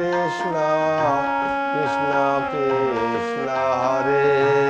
Krishna Krishna Krishna Hare